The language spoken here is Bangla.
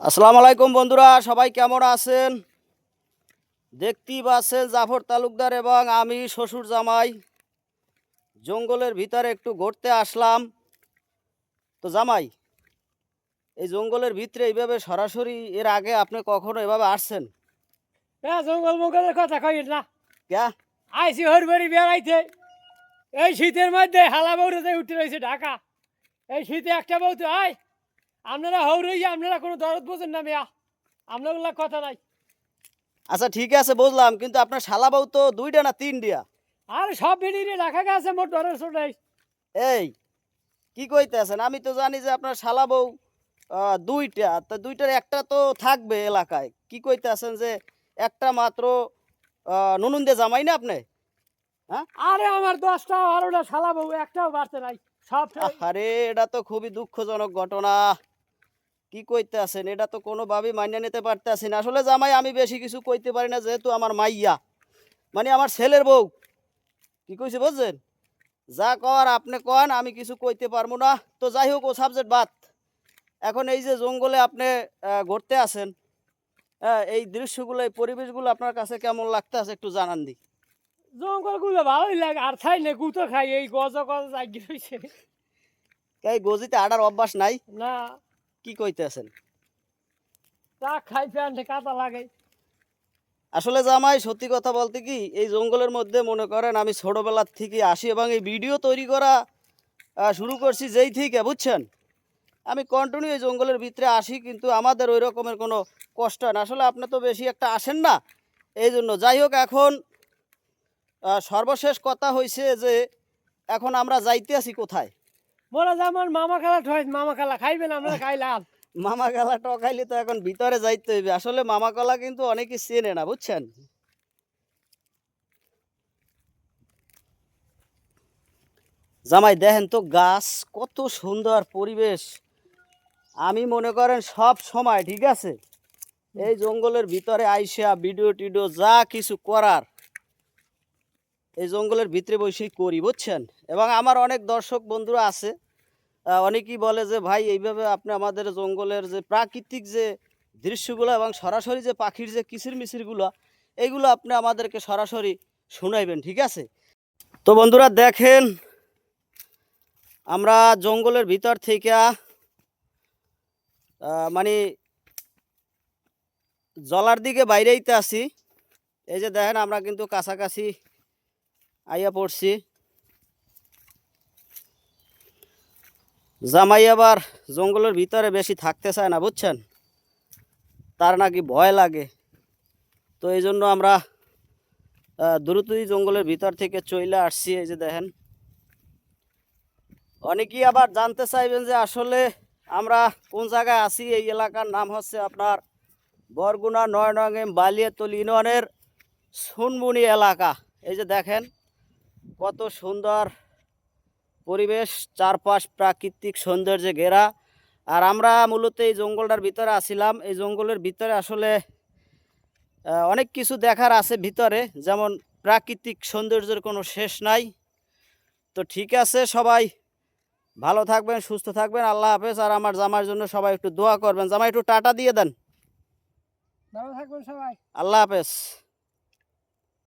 আসসালামু আলাইকুম বন্ধুরা সবাই কেমন আছেন? দেখতেই পাচ্ছেন জাফর তালুকদার এবং আমি শ্বশুর জামাই। জঙ্গলের ভিতরে একটু ঘুরতে আসলাম। তো জামাই এই জঙ্গলের ভিতরে এইভাবে সরাসরি এর আগে আপনি কখনো এভাবে আসছেন? হ্যাঁ জঙ্গল মঙ্গলের কথা কই না। ক্যা? আইসি হরবারি বেড়াইতে। এই শীতের মধ্যে হালা বৌরতে উঠে রয়েছে ঢাকা এই শীতে একটা বউতে আয়। আপনারা হৌরই আপনারা কোনো দরদ বোঝেন না মেয়া। আপনাগুলা কথা নাই। আচ্ছা ঠিক আছে বুঝলাম কিন্তু আপনার শালা বউ তো দুইটা না তিনটিয়া আর সব বেরিয়ে ঢাকা গেছে মোট ডরের ছোটাই এই কি কইতেছেন? আমি তো জানি যে আপনার শালা বউ দুইটা তো দুইটার একটা তো থাকবে এলাকায়। কি কইতেছেন যে একটা মাত্র নুনুন দিয়ে জামাই না আপনি? হ্যাঁ? আরে আমার দশটা বারোটা শালা বউ একটাও বাড়তে নাই সব আরে এটা তো খুবই দুঃখজনক ঘটনা। কি কইতে কইতেছেন? এটা তো কোনোভাবেই মান্য নিতে পারতেছি না। আসলে জামাই আমি বেশি কিছু কইতে পারি না যেহেতু আমার মাইয়া। মানে আমার ছেলের বউ। কি কইছে বুঝছেন? যা কর আপনি কন আমি কিছু কইতে পারব না। তো যাই হোক ও সাবজেক্ট বাদ। এখন এই যে জঙ্গলে আপনি ঘুরতে আছেন হ্যাঁ এই দৃশ্যগুলো এই পরিবেশগুলো আপনার কাছে কেমন লাগতেছে একটু জানান দি। জঙ্গলগুলো ভালোই লাগে আর খাই না গুতো খাই এই গজ গজ জাগি রয়েছে এই গজিতে আডার অভ্যাস নাই? না। কি কইতেছেন তা খাই প্যান্টে কাদা লাগে। আসলে জামাই সত্যি কথা বলতে কি এই জঙ্গলের মধ্যে মনে করেন আমি ছোটোবেলার থেকে আসি এবং এই ভিডিও তৈরি করা শুরু করছি যেই থেকে বুঝছেন? আমি কন্টিনিউ এই জঙ্গলের ভিতরে আসি কিন্তু আমাদের ওই রকমের কোনো কষ্ট হয় না। আসলে আপনি তো বেশি একটা আসেন না এই জন্য যাই হোক এখন সর্বশেষ কথা হয়েছে যে এখন আমরা যাইতে আছি কোথায়? মোরা যেমন মামা খেলা ঠয় মামা খেলা খাইবেন আমরা খাইলাম। মামা গলা টকাইলে তো এখন ভিতরে যাইতে হইবে। আসলে মামা কলা কিন্তু অনেকে চেনে না বুঝছেন? জামাই দেখেন তো গাছ কত সুন্দর পরিবেশ। আমি মনে করেন সব সময় ঠিক আছে? এই জঙ্গলের ভিতরে আইসা ভিডিও টিডিও যা কিছু করার এই জঙ্গলের ভিতরে বসেই করি বুঝছেন? এবং আমার অনেক দর্শক বন্ধুরা আছে অনেকেই বলে যে, ভাই, এইভাবে আপনি আমাদের জঙ্গলের যে প্রাকৃতিক যে দৃশ্যগুলো এবং সরাসরি যে পাখির যে কিচির মিচিরগুলো এইগুলো আপনি আমাদেরকে সরাসরি শোনাইবেন, ঠিক আছে? তো বন্ধুরা, দেখেন, আমরা জঙ্গলের ভিতর থেকে মানে জলার দিকে বাইরেইতে আছি এই যে দেখেন, আমরা কিন্তু কাছাকাছি আইয়া পড়ছি। জামাই আবার জঙ্গলের ভিতরে বেশি থাকতে চায় না, বুঝছেন? তার নাকি ভয় লাগে। তো এই জন্য আমরা দ্রুতই জঙ্গলের ভিতর থেকে চলে আসছি, এই যে দেখেন। অনেকেই আবার জানতে চাইবেন যে আসলে আমরা কোন জায়গায় আছি? এই এলাকার নাম হচ্ছে আপনার বরগুনা নয় নং এম বালিয়াতল ইউনিয়নের সুনবুনি এলাকা। এই যে দেখেন, কত সুন্দর পরিবেশ চারপাশ প্রাকৃতিক সৌন্দর্যে ঘেরা। আর আমরা মূলত এই জঙ্গলটার ভিতরে আসিলাম এই জঙ্গলের ভিতরে আসলে অনেক কিছু দেখার আছে ভিতরে। যেমন প্রাকৃতিক সৌন্দর্যের কোনো শেষ নাই। তো ঠিক আছে সবাই ভালো থাকবেন সুস্থ থাকবেন। আল্লাহ হাফেজ। আর আমার জামার জন্য সবাই একটু দোয়া করবেন। জামাই একটু টাটা দিয়ে দেন। ভালো থাকবেন সবাই। আল্লাহ হাফেজ।